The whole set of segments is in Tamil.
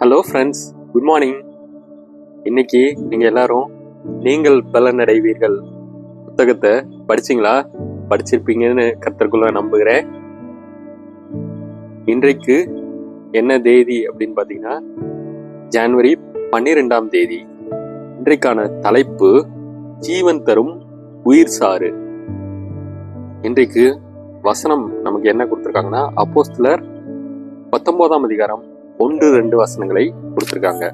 ஹலோ ஃப்ரெண்ட்ஸ் குட் மார்னிங் இன்னைக்கு நீங்கள் எல்லாரும் நீங்கள் பலனடைவீர்கள். புத்தகத்தை படிச்சிங்களா? படிச்சிருப்பீங்கன்னு கத்தருக்குள்ள நம்புகிறேன். இன்றைக்கு என்ன தேதி அப்படின்னு பார்த்தீங்கன்னா ஜனவரி பன்னிரெண்டாம் தேதி. இன்றைக்கான தலைப்பு ஜீவன் தரும் உயிர் சாறு. இன்றைக்கு வசனம் நமக்கு என்ன கொடுத்துருக்காங்கன்னா அப்போஸ்தலர் பத்தொன்பதாம் அதிகாரம் ஒன்று ரெண்டு வசனங்களை கொடுத்துருக்காங்க.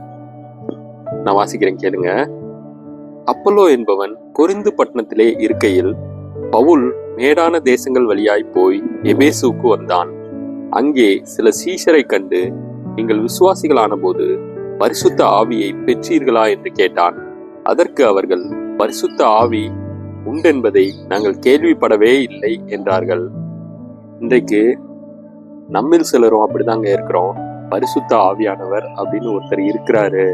நான் வாசிக்கிறேன் கேளுங்க. அப்பல்லோ என்பவன் கொரிந்து பட்டணத்திலே இருக்கையில் பவுல் மேடான தேசங்கள் வழியாய் போய் எபேசுக்கு வந்தான். அங்கே சில சீஷரை கண்டு நீங்கள் விசுவாசிகளான போது பரிசுத்த ஆவியை பெற்றீர்களா என்று கேட்டான். அதற்கு அவர்கள் பரிசுத்த ஆவி உண்டென்பதை நாங்கள் கேள்விப்படவே இல்லை என்றார்கள். இன்றைக்கு நம்மில் சிலரும் அப்படிதாங்க இருக்கிறோம். பரிசுத்த ஆவியானவர் அப்படின்னு ஒருத்தர் இருக்கிறாரு.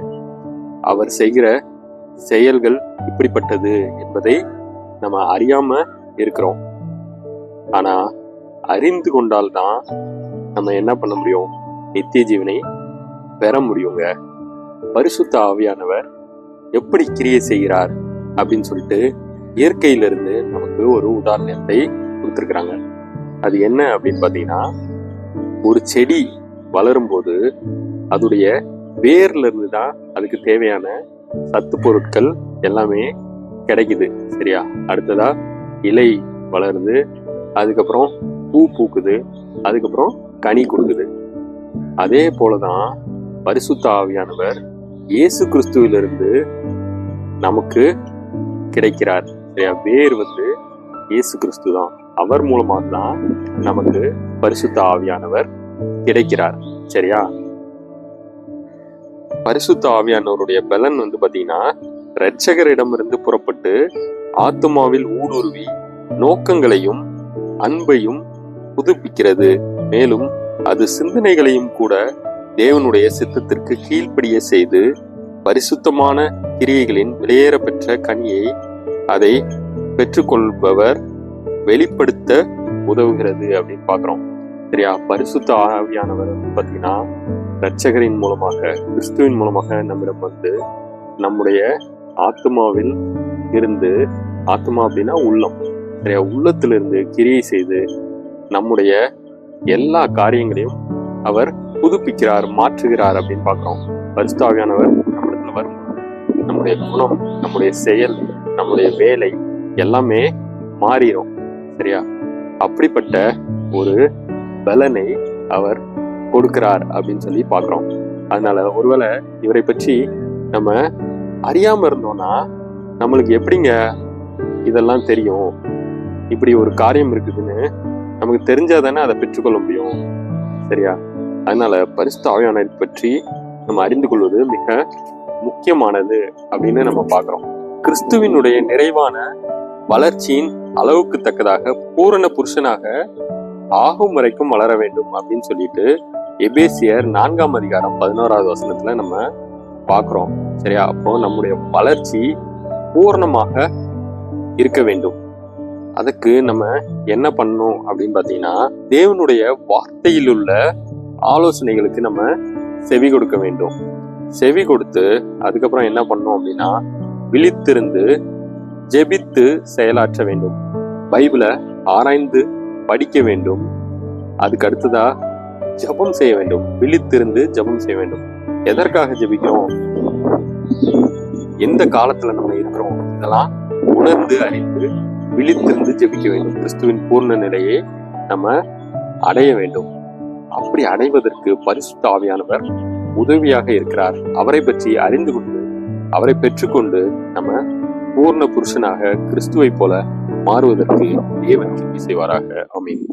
அவர் செய்கிற செயல்கள் இப்படிப்பட்டது என்பதை நம்ம அறியாம இருக்கிறோம். ஆனா அறிந்து கொண்டால்தான் நம்ம என்ன பண்ண முடியும்? நித்திய ஜீவனை பெற முடியுங்க. பரிசுத்த ஆவியானவர் எப்படி கிரியை செய்கிறார் அப்படின்னு சொல்லிட்டு இயற்கையிலிருந்து நமக்கு ஒரு உதாரணத்தை கொடுத்துருக்குறாங்க. அது என்ன அப்படின்னு பார்த்தீங்கன்னா ஒரு செடி வளரும்போது அதோடைய வேர்ல இருந்து தான் அதுக்கு தேவையான சத்து பொருட்கள் எல்லாமே கிடைக்குது சரியா? அடுத்ததா இலை வளருது அதுக்கப்புறம் பூ பூக்குது அதுக்கப்புறம் கனி கொடுக்குது. அதே போலதான் பரிசுத்த ஆவியானவர் இயேசு கிறிஸ்துவிலிருந்து நமக்கு கிடைக்கிறார் சரியா? வேர் வந்து இயேசு கிறிஸ்து தான் அவர் மூலமாக தான் நமக்கு பரிசுத்த ஆவியானவர் கிடைக்கிறார். சரியா? பரிசுத்த ஆவியானவருடைய பலன் வந்து பாத்தீங்கன்னா இரட்சகரிடமிருந்து புறப்பட்டு ஆத்மாவில் ஊடுருவி நோக்கங்களையும் அன்பையும் புதுப்பிக்கிறது. மேலும் அது சிந்தனைகளையும் கூட தேவனுடைய சித்தத்திற்கு கீழ்ப்படிய செய்து பரிசுத்தமான கிரியைகளின் வெளியேற பெற்ற கனியை அதை பெற்றுக்கொள்பவர் வெளிப்படுத்த உதவுகிறது அப்படின்னு பாக்குறோம். சரியா பரிசுத்த ஆவியானவர் வந்து பார்த்தீங்கன்னா ரட்சகரின் மூலமாக கிறிஸ்துவின் மூலமாக நம்மிடம் வந்து நம்முடைய ஆத்மாவில் இருந்து ஆத்மா அப்படின்னா உள்ளம். சரியா உள்ளத்திலிருந்து கிரியை செய்து நம்முடைய எல்லா காரியங்களையும் அவர் புதுப்பிக்கிறார் மாற்றுகிறார் அப்படின்னு பார்க்குறோம். பரிசுத்தாவியானவர் நம்மிடத்துல வரும் நம்முடைய குணம் நம்முடைய செயல் நம்முடைய வேலை எல்லாமே மாறிடும் சரியா? அப்படிப்பட்ட ஒரு பலனை அவர் கொடுக்கிறார் அப்படின்னு சொல்லி பார்க்குறோம். அதனால ஒருவேளை இவரை பற்றி நம்ம அறியாம இருந்தோம்னா நம்மளுக்கு எப்படிங்க இதெல்லாம் தெரியும்? இப்படி ஒரு காரியம் இருக்குதுன்னு நமக்கு தெரிஞ்சாதானே அதை பெற்றுக்கொள்ள முடியும். சரியா? அதனால பரிசுத்தாவியானதை பற்றி நம்ம அறிந்து கொள்வது மிக முக்கியமானது அப்படின்னு நம்ம பார்க்குறோம். கிறிஸ்துவினுடைய நிறைவான வளர்ச்சியின் அளவுக்கு தக்கதாக பூரண புருஷனாக ஆகும் வரைக்கும் வளர வேண்டும் அப்படின்னு சொல்லிட்டு எபேசியர் நான்காம் அதிகாரம் பதினோராவது வசனத்துல நம்ம பார்க்குறோம். சரியா? அப்போ நம்முடைய வளர்ச்சி பூர்ணமாக இருக்க வேண்டும். அதுக்கு நம்ம என்ன பண்ணணும் அப்படின்னு பார்த்தீங்கன்னா தேவனுடைய வார்த்தையில் உள்ள ஆலோசனைகளுக்கு நம்ம செவி கொடுக்க வேண்டும். செவி கொடுத்து அதுக்கப்புறம் என்ன பண்ணணும் அப்படின்னா விழித்திருந்து ஜெபித்து செயலாற்ற வேண்டும். பைபிளை ஆராய்ந்து படிக்க வேண்டும். அதுக்கு அடுத்ததா ஜபம் செய்ய வேண்டும். விழித்திருந்து ஜபம் செய்ய வேண்டும். எதற்காக ஜெபிக்கிறோம்? எந்த காலத்துல நம்ம இருக்கிறோம்? இதெல்லாம் உணர்ந்து அறிந்து விழித்திருந்து ஜெபிக்க வேண்டும். கிறிஸ்துவின் பூர்ண நிலையை நம்ம அடைய வேண்டும். அப்படி அடைவதற்கு பரிசுத்த ஆவியானவர் உதவியாக இருக்கிறார். அவரை பற்றி அறிந்து கொண்டு அவரை பெற்றுக்கொண்டு நம்ம பூர்ண புருஷனாக கிறிஸ்துவை போல மாறுவதற்கு தேவன் கிருபை செய்வாராக அமீன்